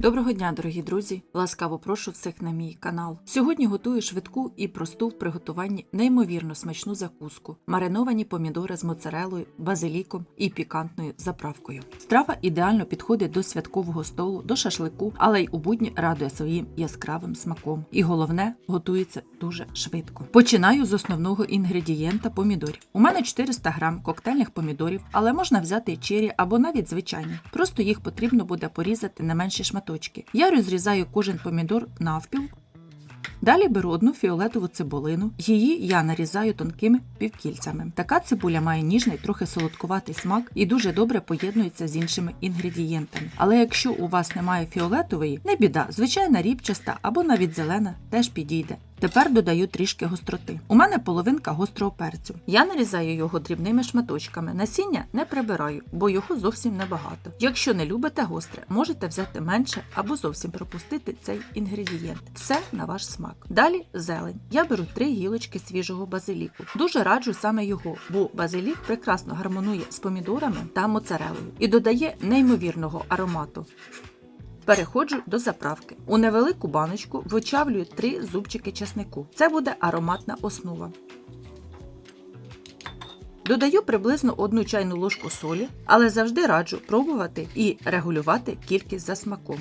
Доброго дня, дорогі друзі! Ласкаво прошу всіх на мій канал. Сьогодні готую швидку і просту в приготуванні неймовірно смачну закуску, мариновані помідори з моцарелою, базиліком і пікантною заправкою. Страва ідеально підходить до святкового столу, до шашлику, але й у будні радує своїм яскравим смаком. І головне, готується дуже швидко. Починаю з основного інгредієнта помідорів. У мене 400 грам коктейльних помідорів, але можна взяти чері або навіть звичайні. Просто їх потрібно буде порізати на менші шматочки. Я розрізаю кожен помідор навпіл. Далі беру одну фіолетову цибулину. Її я нарізаю тонкими півкільцями. Така цибуля має ніжний, трохи солодкуватий смак і дуже добре поєднується з іншими інгредієнтами. Але якщо у вас немає фіолетової, не біда, звичайна рібчаста або навіть зелена теж підійде. Тепер додаю трішки гостроти. У мене половинка гострого перцю. Я нарізаю його дрібними шматочками. Насіння не прибираю, бо його зовсім небагато. Якщо не любите гостре, можете взяти менше або зовсім пропустити цей інгредієнт. Все на ваш смак. Далі зелень. Я беру три гілочки свіжого базиліку. Дуже раджу саме його, бо базилік прекрасно гармонує з помідорами та моцарелою і додає неймовірного аромату. Переходжу до заправки. У невелику баночку вичавлюю 3 зубчики часнику. Це буде ароматна основа. Додаю приблизно одну чайну ложку солі, але завжди раджу пробувати і регулювати кількість за смаком.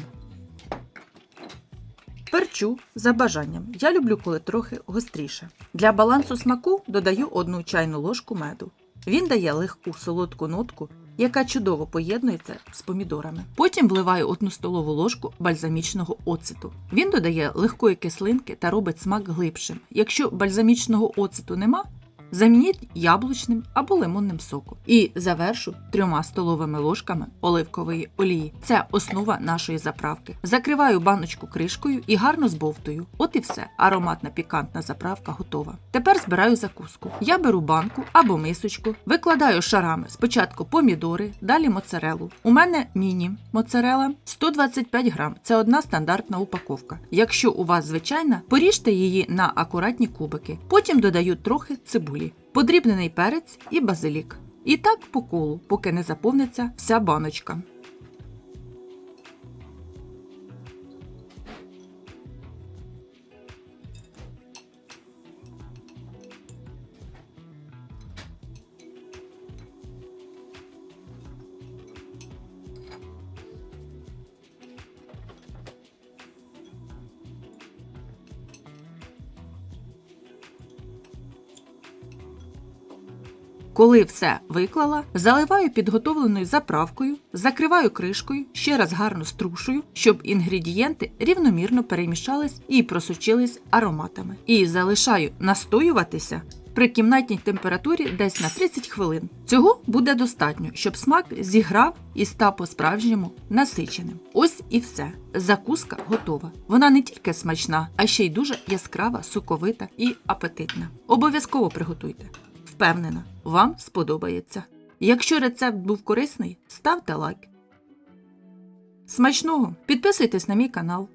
Перчу за бажанням. Я люблю, коли трохи гостріше. Для балансу смаку додаю одну чайну ложку меду. Він дає легку солодку нотку, яка чудово поєднується з помідорами. Потім вливаю одну столову ложку бальзамічного оциту. Він додає легкої кислинки та робить смак глибшим. Якщо бальзамічного оциту нема, замініть яблучним або лимонним соком. І завершу трьома столовими ложками оливкової олії. Це основа нашої заправки. Закриваю баночку кришкою і гарно збовтую. От і все. Ароматна пікантна заправка готова. Тепер збираю закуску. Я беру банку або мисочку, викладаю шарами спочатку помідори, далі моцарелу. У мене міні моцарела 125 грам. Це одна стандартна упаковка. Якщо у вас звичайна, поріжте її на акуратні кубики. Потім додаю трохи цибулі, подрібнений перець і базилік. І так по колу, поки не заповниться вся баночка. Коли все виклала, заливаю підготовленою заправкою, закриваю кришкою, ще раз гарно струшую, щоб інгредієнти рівномірно перемішались і просочились ароматами. І залишаю настоюватися при кімнатній температурі десь на 30 хвилин. Цього буде достатньо, щоб смак зіграв і став по-справжньому насиченим. Ось і все. Закуска готова. Вона не тільки смачна, а ще й дуже яскрава, соковита і апетитна. Обов'язково приготуйте. Впевнена, вам сподобається. Якщо рецепт був корисний, ставте лайк. Смачного! Підписуйтесь на мій канал.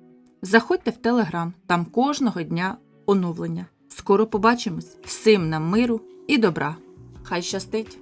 Заходьте в телеграм, там кожного дня оновлення. Скоро побачимось. Всім нам миру і добра. Хай щастить!